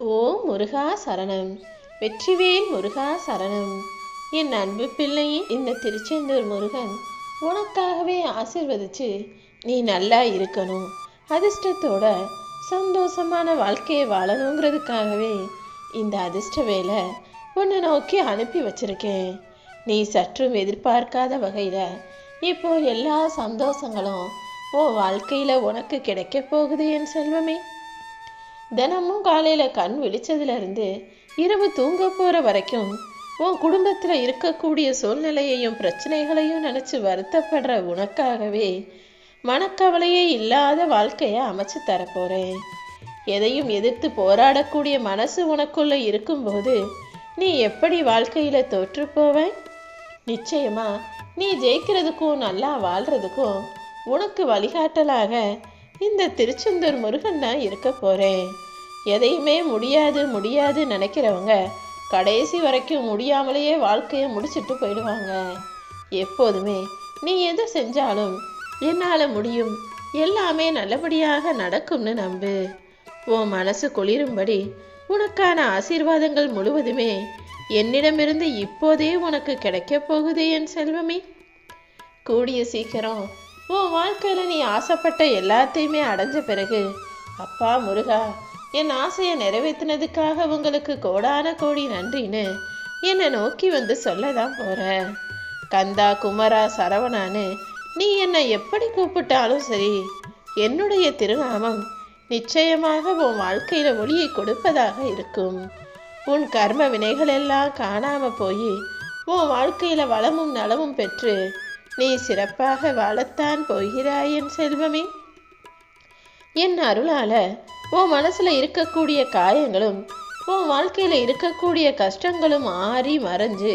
ஓ முருகா சரணம். வெற்றிவேல் முருகா சரணம். என் அன்பு பிள்ளையே இந்த திருச்செந்தூர் முருகன் உனக்காகவே ஆசிர்வதிச்சு நீ நல்லா இருக்கணும். அதிர்ஷ்டத்தோட சந்தோஷமான வாழ்க்கையை வாழணுங்கிறதுக்காகவே இந்த அதிர்ஷ்ட வேலை உன்னை நோக்கி அனுப்பி வச்சிருக்கேன். நீ சற்றும் எதிர்பார்க்காத வகையில் இப்போ எல்லா சந்தோஷங்களும் ஓ வாழ்க்கையில் உனக்கு கிடைக்க போகுது என் செல்வமே. தினமும் காலையில் கண் விழிச்சதுலேருந்து இரவு தூங்க போகிற வரைக்கும் உன் குடும்பத்தில் இருக்கக்கூடிய சூழ்நிலையையும் பிரச்சனைகளையும் நினச்சி வருத்தப்படுற உனக்காகவே மனக்கவலையே இல்லாத வாழ்க்கையை அமைச்சு தரப்போகிறேன் எதையும் எதிர்த்து போராடக்கூடிய மனசு உனக்குள்ளே இருக்கும்போது நீ எப்படி வாழ்க்கையில் தோற்று போவே நிச்சயமா நீ ஜெயிக்கிறதுக்கும் நல்லா வாழ்கிறதுக்கும் உனக்கு வழிகாட்டலாக இந்த திருச்செந்தூர் முருகன் தான் இருக்க போகிறேன் எதையுமே முடியாது முடியாது நினைக்கிறவங்க கடைசி வரைக்கும் முடியாமலேயே வாழ்க்கையை முடிச்சிட்டு போயிடுவாங்க. எப்போதுமே நீ எதை செஞ்சாலும் என்னால் முடியும். எல்லாமே நல்லபடியாக நடக்கும்னு நம்பு. உன் மனசு குளிரும்படி உனக்கான ஆசீர்வாதங்கள் முழுவதுமே என்னிடமிருந்து இப்போதே உனக்கு கிடைக்கப் போகுது என் செல்வமே. கூடிய சீக்கிரம் உன் வாழ்க்கையில் நீ ஆசைப்பட்ட எல்லாத்தையுமே அடைஞ்ச பிறகு அப்பா முருகா என் ஆசையை நிறைவேற்றினதுக்காக உங்களுக்கு கோடான கோடி நன்றின்னு என்னை நோக்கி வந்து சொல்ல தான் போகிறேன் கந்தா குமரா சரவணான்னு நீ என்னை எப்படி கூப்பிட்டாலும் சரி என்னுடைய திருநாமம் நிச்சயமாக உன் வாழ்க்கையில் ஒளியை கொடுப்பதாக இருக்கும். உன் கர்ம வினைகள் எல்லாம் காணாம போய் உன் வாழ்க்கையில் வளமும் நலமும் பெற்று நீ சிறப்பாக வாழத்தான் போகிறாய் என் செல்வமே. என் அருளால உன் மனசுல இருக்கக்கூடிய காயங்களும் உன் வாழ்க்கையில இருக்கக்கூடிய கஷ்டங்களும் ஆறி மறைஞ்சு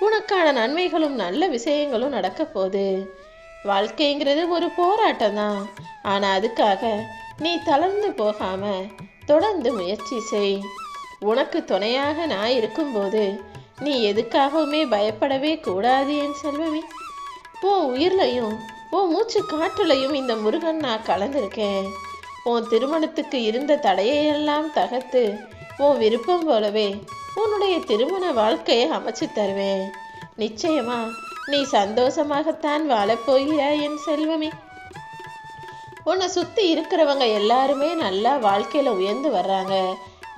உனக்கான நன்மைகளும் நல்ல விஷயங்களும் நடக்க போகுது. வாழ்க்கைங்கிறது ஒரு போராட்டம் தான் ஆனா அதுக்காக நீ தளர்ந்து போகாம தொடர்ந்து முயற்சி செய். உனக்கு துணையாக நான் இருக்கும்போது நீ எதுக்காகவுமே பயப்படவே கூடாது என் செல்வமே. போ உயிர்லையும் போ மூச்சு காற்றுலையும் இந்த முருகன் நான் கலந்திருக்கேன். உன் திருமணத்துக்கு இருந்த தடையையெல்லாம் தகர்த்து உன் விருப்பம் போலவே உன்னுடைய திருமண வாழ்க்கையை அமைச்சு தருவேன். நிச்சயமா நீ சந்தோஷமாகத்தான் வாழப்போகிறாய் என் செல்வமே. உன்னை சுற்றி இருக்கிறவங்க எல்லாருமே நல்லா வாழ்க்கையில் உயர்ந்து வர்றாங்க.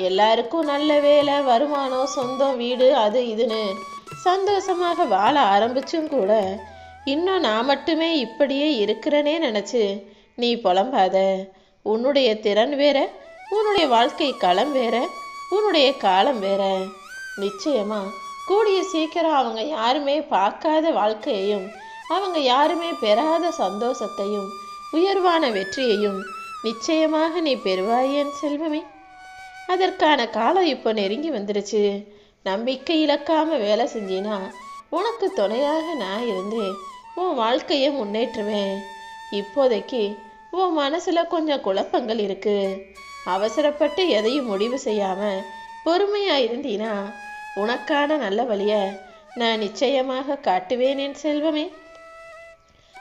எல்லாருக்கும் நல்ல வேலை வருமானம் சொந்தம் வீடு அது இதுன்னு சந்தோஷமாக வாழ ஆரம்பிச்சும் கூட இன்னும் நான் மட்டுமே இப்படியே இருக்கிறேனே நினச்சி நீ புலம்பாத. உன்னுடைய திறன் வேற உன்னுடைய வாழ்க்கை களம் வேற உன்னுடைய காலம் வேற. நிச்சயமா கூடிய சீக்கிரம் அவங்க யாருமே பார்க்காத வாழ்க்கையையும் அவங்க யாருமே பெறாத சந்தோஷத்தையும் உயர்வான வெற்றியையும் நிச்சயமாக நீ பெறுவாயேன் செல்வமே. அதற்கான காலம் இப்போ நெருங்கி வந்துடுச்சு நம்பிக்கை இழக்காம வேலை செஞ்சினா உனக்கு துணையாக நான் இருந்து உன் வாழ்க்கையை முன்னேற்றுவேன். இப்போதைக்கு உன் மனசுல கொஞ்சம் குழப்பங்கள் இருக்கு. அவசரப்பட்டு எதையும் முடிவு செய்யாம பொறுமையா இருந்தீனா உனக்கான நல்ல வழிய நான் நிச்சயமாக காட்டுவேன் என் செல்வமே.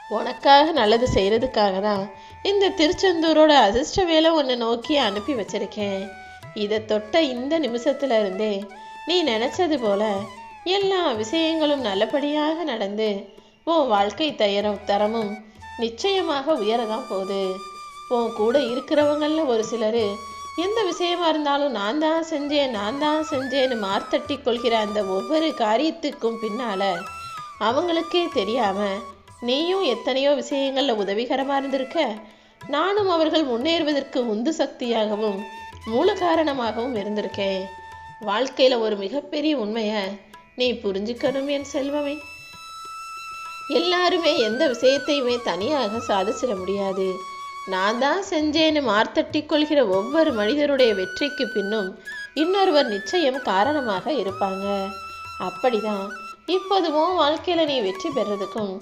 உனக்காக நல்லது செய்யறதுக்காக தான் இந்த திருச்செந்தூரோட அதிர்ஷ்ட வேலை உன்னை நோக்கி அனுப்பி வச்சிருக்கேன். இதை தொட்ட இந்த நிமிஷத்துல இருந்தே நீ நினைச்சது போல எல்லா விஷயங்களும் நல்லபடியாக நடந்து உன் வாழ்க்கை தயரம் தரமும் நிச்சயமாக உயரதான் போகுது. உன் கூட இருக்கிறவங்கள ஒரு சிலர் எந்த விஷயமா இருந்தாலும் நான் தான் செஞ்சேன் நான் தான் செஞ்சேன்னு மார்த்தட்டி கொள்கிற அந்த ஒவ்வொரு காரியத்துக்கும் பின்னால அவங்களுக்கே தெரியாம நீயும் எத்தனையோ விஷயங்களில் உதவிகரமாக இருந்திருக்க? நானும் அவர்கள் முன்னேறுவதற்கு உந்து சக்தியாகவும் மூல காரணமாகவும் இருந்திருக்கேன். வாழ்க்கையில் ஒரு மிகப்பெரிய உண்மையை நீ புரிஞ்சுக்கணும் என் செல்வமே. எல்லாருமே எந்த விஷயத்தையுமே தனியாக சாதிச்சிட முடியாது. நான் தான் செஞ்சேன்னு மார்த்தட்டி கொள்கிற ஒவ்வொரு மனிதருடைய வெற்றிக்கு பின்னும் இன்னொருவர் நிச்சயம் காரணமாக இருப்பாங்க. அப்படிதான். இப்போதுவும் வாழ்க்கையில் நீ வெற்றி பெறதுக்கும்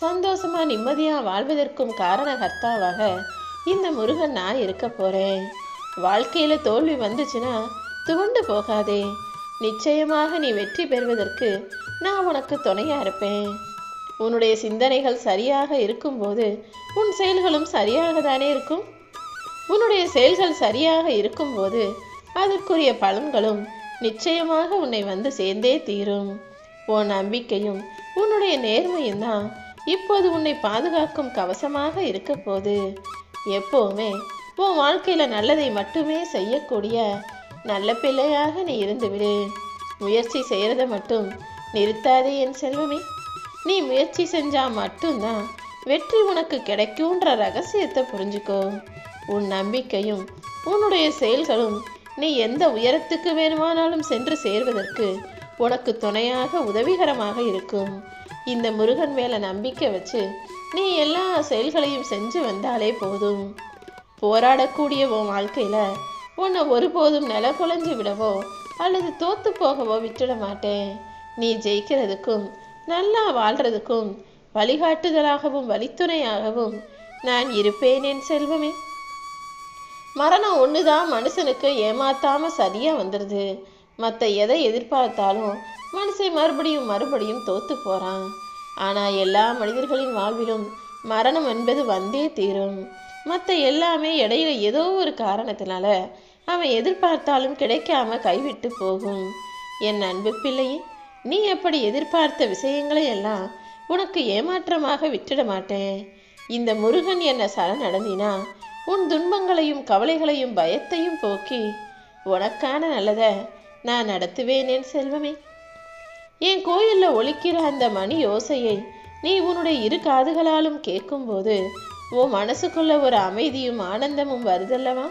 சந்தோஷமா நிம்மதியாக வாழ்வதற்கும் காரணகர்த்தாவாக இந்த முருகன் நான் இருக்க போறேன். வாழ்க்கையில் தோல்வி வந்துச்சுன்னா துவண்டு போகாதே. நிச்சயமாக நீ வெற்றி பெறுவதற்கு நான் உனக்கு துணையா இருப்பேன். உன்னுடைய சிந்தனைகள் சரியாக இருக்கும்போது உன் செயல்களும் சரியாக தானே இருக்கும்? உன்னுடைய செயல்கள் சரியாக இருக்கும்போது அதற்குரிய பலன்களும் நிச்சயமாக உன்னை வந்து சேர்ந்தே தீரும். உன் நம்பிக்கையும் உன்னுடைய நேர்மையும் தான் இப்போது உன்னை பாதுகாக்கும் கவசமாக இருக்க போது எப்போவுமே உன் வாழ்க்கையில் நல்லதை மட்டுமே செய்யக்கூடிய நல்ல பிள்ளையாக நீ இருந்துவிடு. முயற்சி செய்கிறத மட்டும் நிறுத்தாதே என் செல்வமே. நீ முயற்சி செஞ்சால் மட்டும்தான் வெற்றி உனக்கு கிடைக்கும்ன்ற ரகசியத்தை புரிஞ்சுக்கோ. உன் நம்பிக்கையும் உன்னுடைய செயல்களும் நீ எந்த உயரத்துக்கு வேணுமானாலும் சென்று சேர்வதற்கு உனக்கு துணையாக உதவிகரமாக இருக்கும். இந்த முருகன் மேலே நம்பிக்கை வச்சு நீ எல்லா செயல்களையும் செஞ்சு வந்தாலே போதும். போராடக்கூடிய உன் வாழ்க்கையில் உன்னை ஒருபோதும் நில குலைஞ்சு விடவோ அல்லது தோத்து போகவோ விட்டுட மாட்டேன். நீ ஜெயிக்கிறதுக்கும் நல்லா வாழ்றதுக்கும் வழிகாட்டுதலாகவும் வழித்துணையாகவும் நான் இருப்பேன் என் செல்வமே. மரணம் ஒண்ணுதான் மனுஷனுக்கு ஏமாத்தாம சரியா வந்துடுது மற்ற எதை எதிர்பார்த்தாலும் மனுஷன் மறுபடியும் மறுபடியும் தோத்து போறான். ஆனா எல்லா மனிதர்களின் வாழ்விலும் மரணம் என்பது வந்தே தீரும். மற்ற எல்லாமே இடையில ஏதோ ஒரு காரணத்தினால அவன் எதிர்பார்த்தாலும் கிடைக்காம கைவிட்டு போகும். என் அன்பு பிள்ளையே நீ எப்படி எதிர்பார்த்த விஷயங்களை எல்லாம் உனக்கு ஏமாற்றமாக விட்டுட மாட்டேன். இந்த முருகன் என்ன சரணடைந்தினா உன் துன்பங்களையும் கவலைகளையும் பயத்தையும் போக்கி உனக்கான நல்லத நான் நடத்துவேன் என் செல்வமே. என் கோயிலில் ஒழிக்கிற அந்த மணி யோசையை நீ உன்னுடைய இரு காதுகளாலும் கேட்கும்போது உன் மனசுக்குள்ள ஒரு அமைதியும் ஆனந்தமும் வருதல்லவா?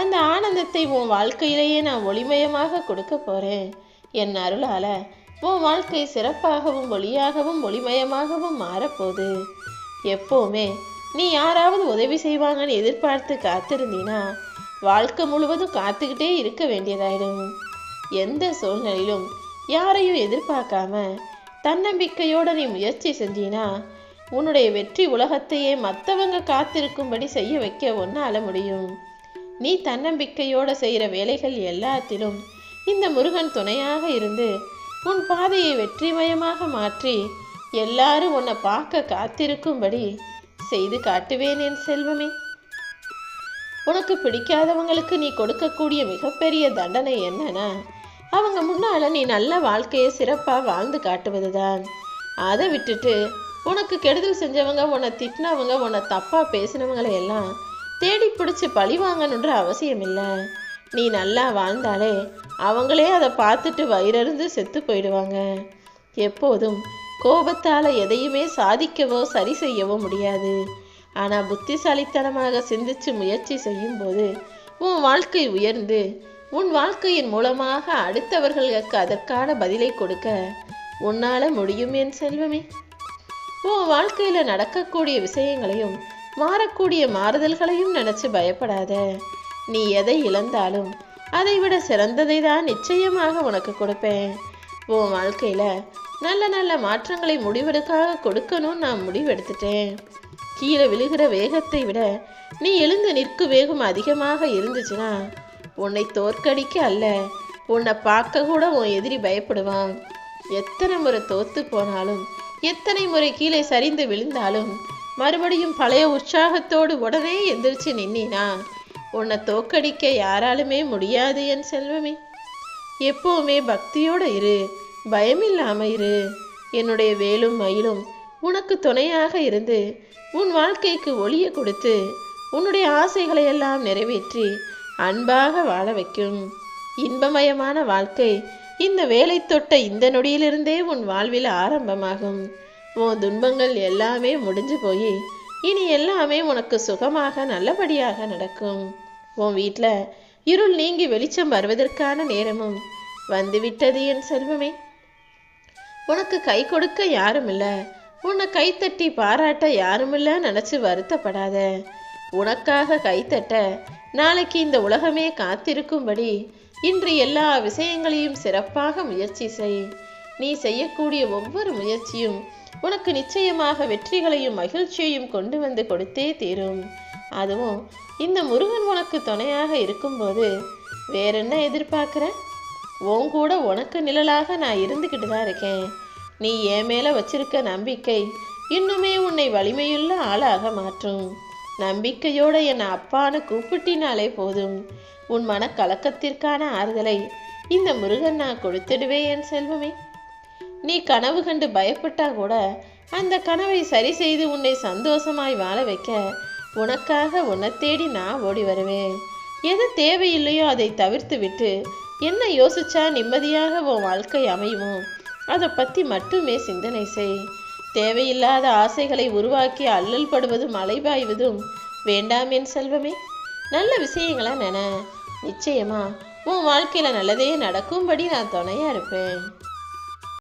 அந்த ஆனந்தத்தை உன் வாழ்க்கையிலேயே நான் ஒளிமயமாக கொடுக்க போறேன். என் அருளால உன் வாழ்க்கை சிறப்பாகவும் ஒளியாகவும் ஒளிமயமாகவும் மாறப்போகுது. எப்போவுமே நீ யாராவது உதவி செய்வாங்கன்னு எதிர்பார்த்து காத்திருந்தீனா வாழ்க்கை முழுவதும் காத்துக்கிட்டே இருக்க வேண்டியதாயிடும். எந்த சூழ்நிலையிலும் யாரையும் எதிர்பார்க்காம தன்னம்பிக்கையோட நீ முயற்சி செஞ்சீனா உன்னுடைய வெற்றி உலகத்தையே மற்றவங்க காத்திருக்கும்படி செய்ய வைக்க ஒன்னால முடியும். நீ தன்னம்பிக்கையோட செய்கிற வேலைகள் எல்லாத்திலும் இந்த முருகன் துணையாக இருந்து உன் பாதையை வெற்றிமயமாக மாற்றி எல்லாரும் உன்னை பார்க்க காத்திருக்கும்படி செய்து காட்டுவேன் என் செல்வமே. உனக்கு பிடிக்காதவங்களுக்கு நீ கொடுக்கக்கூடிய மிகப்பெரிய தண்டனை என்னன்னா அவங்க முன்னால நீ நல்ல வாழ்க்கையை சிறப்பாக வாழ்ந்து காட்டுவதுதான். அதை விட்டுட்டு உனக்கு கெடுதல் செஞ்சவங்க உன்னை திட்டினவங்க உன்னை தப்பாக பேசினவங்களை எல்லாம் தேடி பிடிச்சி பழி வாங்கணுன்ற அவசியம் இல்லை நீ நல்லா வாழ்ந்தாலே அவங்களே அதை பார்த்துட்டு வயிறறிந்து செத்து போயிடுவாங்க. எப்போதும் கோபத்தால் எதையுமே சாதிக்கவோ சரி செய்யவோ முடியாது. ஆனால் புத்திசாலித்தனமாக சிந்திச்சு முயற்சி செய்யும்போது உன் வாழ்க்கை உயர்ந்து உன் வாழ்க்கையின் மூலமாக அடுத்தவர்களுக்கு அதற்கான பதிலை கொடுக்க உன்னால் முடியும் என் செல்வமே. உன் வாழ்க்கையில் நடக்கக்கூடிய விஷயங்களையும் மாறக்கூடிய மாறுதல்களையும் நினச்சி பயப்படாத. நீ எதை இழந்தாலும் அதை விட சிறந்ததை தான் நிச்சயமாக உனக்கு கொடுப்பேன். உன் வாழ்க்கையில நல்ல நல்ல மாற்றங்களை முடிவெடுக்காக கொடுக்கணும்னு நான் முடிவெடுத்துட்டேன். கீழே விழுகிற வேகத்தை விட நீ எழுந்து நிற்கும் வேகம் அதிகமாக இருந்துச்சுன்னா உன்னை தோற்கடிக்க அல்ல உன்னை பார்க்க கூட உன் எதிரி பயப்படுவான். எத்தனை முறை தோத்து போனாலும் எத்தனை முறை கீழே சரிந்து விழுந்தாலும் மறுபடியும் பழைய உற்சாகத்தோடு உடனே எந்திரிச்சு நின்னா உன்னை தோக்கடிக்க யாராலுமே முடியாது என் செல்வமே. எப்பவுமே பக்தியோட இரு பயமில்லாம இரு. என்னுடைய வேலும் மயிலும் உனக்கு துணையாக இருந்து உன் வாழ்க்கைக்கு ஒளிய கொடுத்து உன்னுடைய ஆசைகளை எல்லாம் நிறைவேற்றி அன்பாக வாழ வைக்கும். இன்பமயமான வாழ்க்கை இந்த வேலை தொட்ட இந்த நொடியிலிருந்தே உன் வாழ்வில் ஆரம்பமாகும். உன் துன்பங்கள் எல்லாமே முடிஞ்சு போய் இனி எல்லாமே உனக்கு சுகமாக நல்லபடியாக நடக்கும். உன் வீட்டில் இருள் நீங்கி வெளிச்சம் வருவதற்கான நேரமும் வந்துவிட்டது என் செல்வமே. உனக்கு கை கொடுக்க யாரும் இல்ல உன்னை கைத்தட்டி பாராட்ட யாரும் இல்ல நினைச்சு வருத்தப்படாத. உனக்காக கைத்தட்ட நாளைக்கு இந்த உலகமே காத்திருக்கும்படி இன்று எல்லா விஷயங்களையும் சிறப்பாக முயற்சி செய். நீ செய்யக்கூடிய ஒவ்வொரு முயற்சியும் உனக்கு நிச்சயமாக வெற்றிகளையும் மகிழ்ச்சியையும் கொண்டு வந்து கொடுத்தே தீரும். அதுவும் இந்த முருகன் உனக்கு துணையாக இருக்கும்போது வேற என்ன எதிர்பார்க்குற? உன் கூட உனக்கு நிழலாக நான் இருந்துக்கிட்டு தான் இருக்கேன். நீ என் மேலே வச்சிருக்க நம்பிக்கை இன்னுமே உன்னை வலிமையுள்ள ஆளாக மாற்றும். நம்பிக்கையோட என்னை அப்பான்னு கூப்பிட்டினாலே போதும். உன் மன கலக்கத்திற்கான ஆறுதலை இந்த முருகன் நான் கொடுத்துடுவேன் என் செல்வமே. நீ கனவு கண்டு பயப்பட்டா கூட அந்த கனவை சரி செய்து உன்னை சந்தோஷமாய் வாழ வைக்க உனக்காக உன்னை தேடி நான் ஓடி வருவேன். எது தேவையில்லையோ அதை தவிர்த்து விட்டு என்ன யோசிச்சா நிம்மதியாக உன் வாழ்க்கை அமையுமோ? அதை பற்றி மட்டுமே சிந்தனை செய். தேவையில்லாத ஆசைகளை உருவாக்கி அல்லல் படுவதும் அலைபாய்வதும் வேண்டாம் என் செல்வமே. நல்ல விஷயங்களா நின. நிச்சயமா உன் வாழ்க்கையில் நல்லதே நடக்கும்படி நான் துணையாக இருப்பேன்.